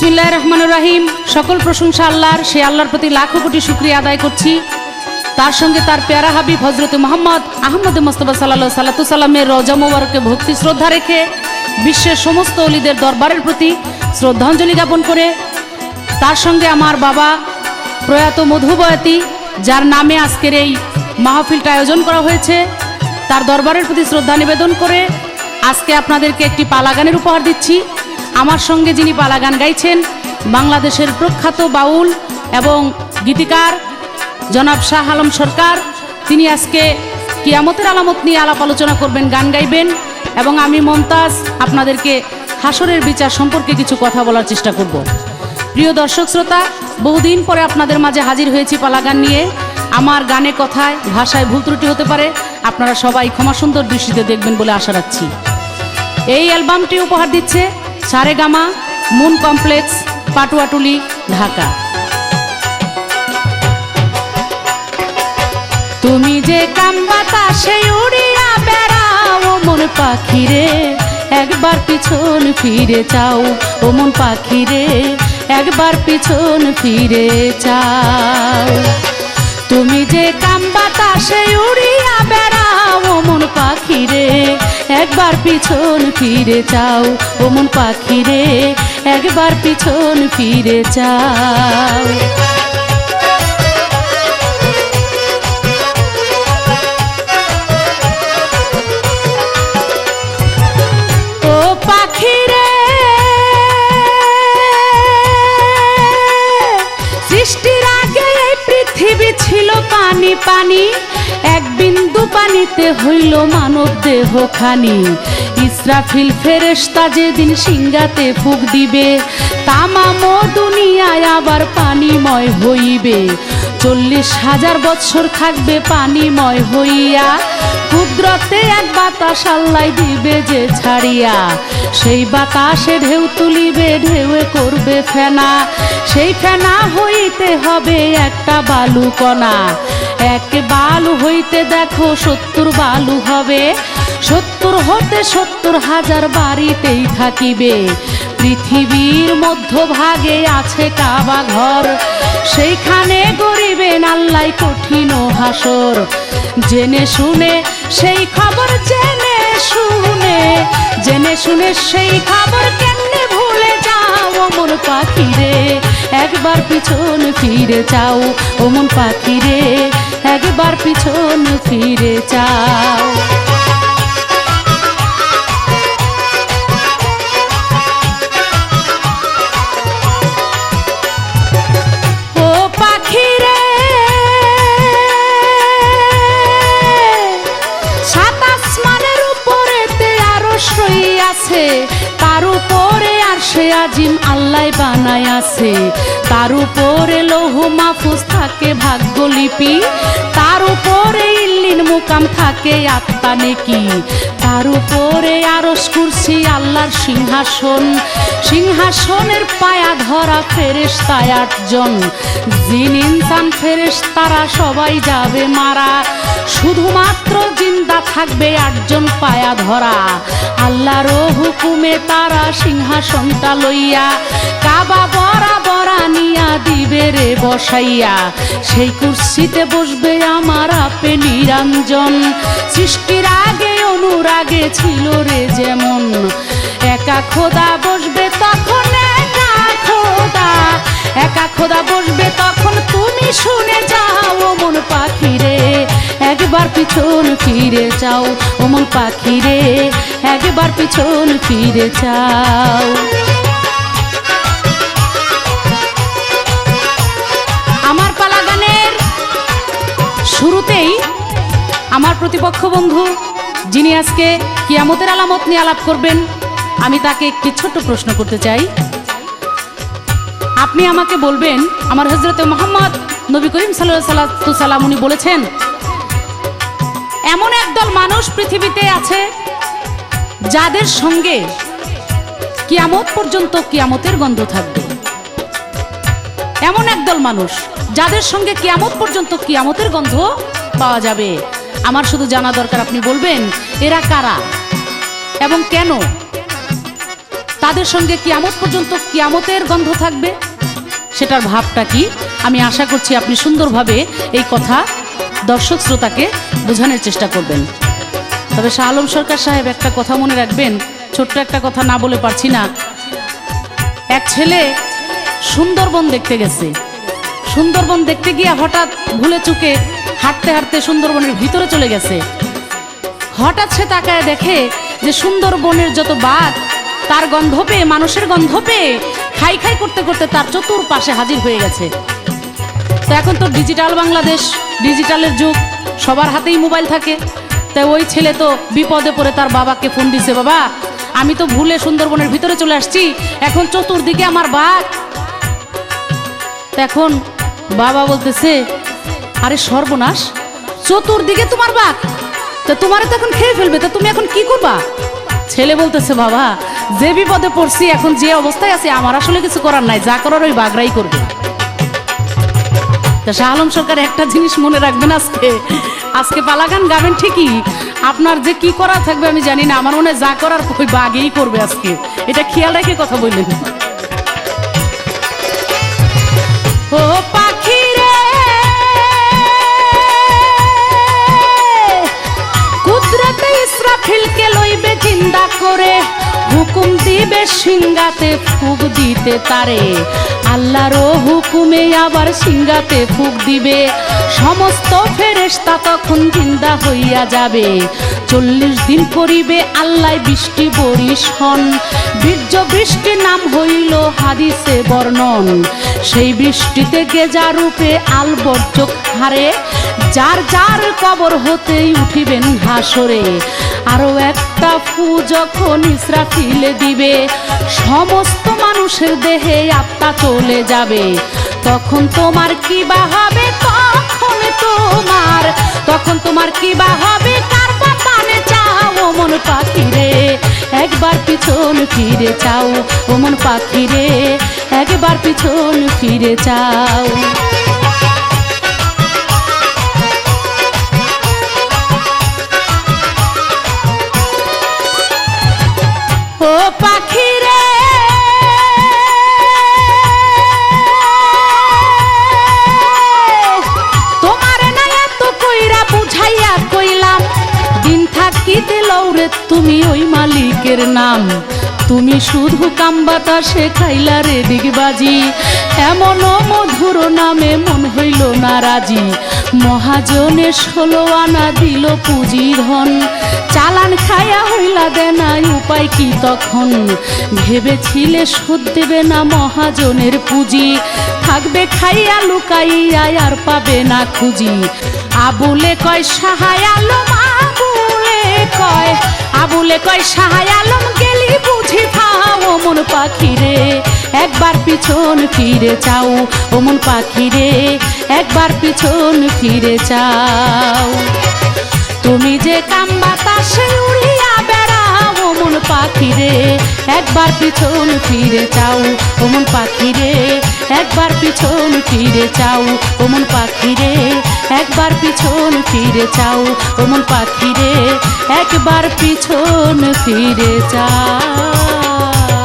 বিসমিল্লাহ রহমান রাহিম। সকল প্রশংসা আল্লাহর, সে আল্লাহর প্রতি লাখো কোটি শুক্রিয়া আদায় করছি। তার সঙ্গে তার পেয়ারা হাবিব হজরত মোহাম্মদ আহমদ মোস্তফা সাল্লাহ সাল্লাতু সাল্লামের রজা মোবারকে ভক্তি শ্রদ্ধা রেখে বিশ্বের সমস্ত অলিদের দরবারের প্রতি শ্রদ্ধাঞ্জলি জ্ঞাপন করে, তার সঙ্গে আমার বাবা প্রয়াত মধুবয়াতি যার নামে আজকের এই মাহফিলটা আয়োজন করা হয়েছে, তার দরবারের প্রতি শ্রদ্ধা নিবেদন করে আজকে আপনাদেরকে একটি পালাগানের উপহার দিচ্ছি। আমার সঙ্গে যিনি পালা গান গাইছেন, বাংলাদেশের প্রখ্যাত বাউল এবং গীতিকার জনাব শাহ আলম সরকার, তিনি আজকে কিয়ামতের আলামত নিয়ে আলাপ আলোচনা করবেন, গান গাইবেন এবং আমি মমতাজ আপনাদেরকে হাসরের বিচার সম্পর্কে কিছু কথা বলার চেষ্টা করব। প্রিয় দর্শক শ্রোতা, বহুদিন পরে আপনাদের মাঝে হাজির হয়েছি পালা গান নিয়ে। আমার গানে কথায়, ভাষায় ভুল ত্রুটি হতে পারে, আপনারা সবাই ক্ষমা সুন্দর দৃষ্টিতে দেখবেন বলে আশা রাখছি। এই অ্যালবামটি উপহার দিচ্ছে সারেগামা, মুন কমপ্লেক্স, পাটুয়াটুলি, ঢাকা। তুমি যে কাম বাতাসে উড়িয়া বেড়াও মন পাখিরে, একবার পিছন ফিরে চাও, ও মন পাখিরে, একবার পিছন ফিরে চাও। তুমি যে কাম সে উড়িয়া বেড়াও ওমন পাখি রে একবার পিছন ফিরে চাও ওমন পাখি রে একবার পিছন ফিরে চাও ছিল পানি পানি। এক বিন্দু পানিতে হইল মানব দেহ খানি ইসরাফিল ফেরেশতা যেদিন সিংগাতে ফুক দিবে, তামাম দুনিয়ায় আবার পানিময় হইবে। চল্লিশ হাজার বছর থাকবে পানিময় হইয়া, কুদরতে এক বাতাস আল্লাই দিবে যে ছাড়িয়া। সেই বাতাসে ঢেউ তুলিবে, ঢেউয়ে করবে ফেনা। সেই ফেনা হইতে হবে একটা বালু কণা এক বালু হইতে দেখো সত্তর বালু হবে। সত্তর হতে সত্তর হাজার বাড়িতেই থাকিবে। পৃথিবীর মধ্যভাগে আছে কাবা ঘর। সেইখানে গরিবেন আল্লাহ কঠিন হাসর। জেনে শুনে সেই খবর, জেনে শুনে জেনে শুনে সেই খবর কেমনে ভুলে যাও অমন পাখিরে। একবার পিছন ফিরে চাও অমন পাখিরে, একবার পিছন ফিরে চাও। উপরে আর সে আজিম আল্লাহ বানায় আছে। তার উপরে লৌহ মাহফুজ থাকে ভাগ্যলিপি। তার উপরে ইল্লিন মুকাম থাকে আত্মা নেকি তার উপরে আরস কুরসি আল্লাহর সিংহাসন। সিংহাসনের পায়া ধরা ফেরেস তাই আটজন। জিন ইনসান ফেরেস তারা সবাই যাবে মারা। শুধুমাত্র জিন্দা থাকবে আটজন পায়া ধরা। আল্লাহর হুকুমে তারা সিংহাসনটা লইয়া কাবা বরা বরা নিয়া দিবে রে বসাইয়া, সেই কুর্সিতে বসবে আমার আপে নিরঞ্জন। সৃষ্টির আগে অনুরাগে ছিল রে যেমন। একা খোদা বসবে তখন একা খোদা। একা খোদা বসবে তখন তুমি শুনে যাও মন পাখি রে একবার পিছন ফিরে যাও পাখি রে একবার পিছন ফিরে চাও প্রতিপক্ষ বন্ধু, যিনি আজকে কিয়ামতের আলামত নিয়ে আলাপ করবেন, আমি তাকে একটি ছোট্ট প্রশ্ন করতে চাই। আপনি আমাকে বলবেন, আমার হজরতে মোহাম্মদ নবী করিম সাল্লাহ সাল্লাম উনি বলেছেন, এমন একদল মানুষ পৃথিবীতে আছে, যাদের সঙ্গে কিয়ামত পর্যন্ত কিয়ামতের গন্ধ থাকবে। এমন একদল মানুষ, যাদের সঙ্গে কিয়ামত পর্যন্ত কিয়ামতের গন্ধ পাওয়া যাবে। আমার শুধু জানা দরকার, আপনি বলবেন, এরা কারা এবং কেন? তাদের সঙ্গে কিয়ামত পর্যন্ত কিয়ামতের গন্ধ থাকবে? সেটার ভাবটা কি? আমি আশা করছি আপনি সুন্দরভাবে এই কথা দর্শক শ্রোতাকে বোঝানোর চেষ্টা করবেন। তবে শাহ আলম সরকার সাহেব একটা কথা মনে রাখবেন, ছোট্ট একটা কথা না বলে পারছি না। এক ছেলে সুন্দরবন দেখতে গেছে। সুন্দরবন দেখতে গিয়ে হঠাৎ ভুলে চুকে হাঁটতে হাঁটতে সুন্দরবনের ভিতরে চলে গেছে। হঠাৎ সে তাকায় দেখে যে সুন্দরবনের যত বাঘ তার গন্ধ পেয়ে, মানুষের গন্ধ পেয়ে, খাই খাই করতে করতে তার চতুর পাশে হাজির হয়ে গেছে। তো এখন তো ডিজিটাল বাংলাদেশ, ডিজিটালের যুগ, সবার হাতেই মোবাইল থাকে। তাই ওই ছেলে তো বিপদে পড়ে, তার বাবাকে ফোন দিছে, বাবা, আমি তো ভুলে সুন্দরবনের ভিতরে চলে আসছি, এখন চতুর্দিকে আমার বাঘ এখন বাবা বলতেছে আরে সর্বনাশ, চতুর্দিকে তোমার বাঘ। তো তোমার তো এখন খেয়ে ফেলবে, তো তুমি এখন কি করবা? ছেলে বলতেছে, বাবা, যে বিপদে পড়ছি, এখন যে অবস্থায় আছে, আমার আসলে কিছু করার নাই, যা করার ওই বাঘরাই করবে। তা শাহ আলম সরকার একটা জিনিস মনে রাখবেন আজকে। আজকে পালাগান গাবেন ঠিকই, আপনার যে কি করা থাকবে আমি জানি না, আমার মনে যা করার ওই বাঘেই করবে আজকে। এটা খেয়াল রেখে কথা বললেন। দিবে সিংগাতে ফুক দিতে তারে। আল্লাহরও হুকুমে আবার সিংগাতে ফুক দিবে। সমস্ত ফেরেশতা তখন জিন্দা হইয়া যাবে। চল্লিশ দিন করিবে আল্লাহ বৃষ্টি বরিশন। বীর্য বৃষ্টি নাম হইল হাদিসে বর্ণন। সেই বৃষ্টিতে গেজা রূপে আলবর্জক হারে। যার যার কবর হতেই উঠিবেন হাসরে আরও একটা ফু যখন ইসরাফিলে দিবে, সমস্ত মানুষের দেহে আত্মা চলে যাবে। তখন তোমার কি বা হবে? তখন তোমার। তখন তোমার কি বা হবে? কার পানে চাও মন পাখি রে একবার পিছন ফিরে চাও ও মন পাখি রে একবার পিছন ফিরে চাও। থাকিতে তুমি ওই মালিকের নাম। তুমি শুধু কাম বাতাসে খাইলা রে দিগবাজি। এমন মধুর নামে মন হইল না রাজি মহাজনে ষোলো আনা দিল পুঁজি ধন চালান খায়া হইলা দেনাই উপায় কি তখন? ভেবেছিলে সুদ দেবে না মহাজনের পুঁজি। থাকবে খাইয়া লুকাইয়া আর পাবে না খুঁজি। আবুলে কয় সাহায় আবুলে কয় আবুলে কয় সাহায় আলম, গেলি বুঝি পাও মন পাখি রে। একবার পিছন ফিরে চাও ও মন পাখি রে। একবার পিছন ফিরে চাও। তুমি যে কাম বাতাসে উড়িয়া বেড়াও ও মন পাখি রে। একবার পিছন ফিরে চাও ও মন পাখি রে। একবার পিছন ফিরে চাও ও মন পাখি রে। একবার পিছন ফিরে চাও ও মন পাখি একবার পিছন ফিরে চাও।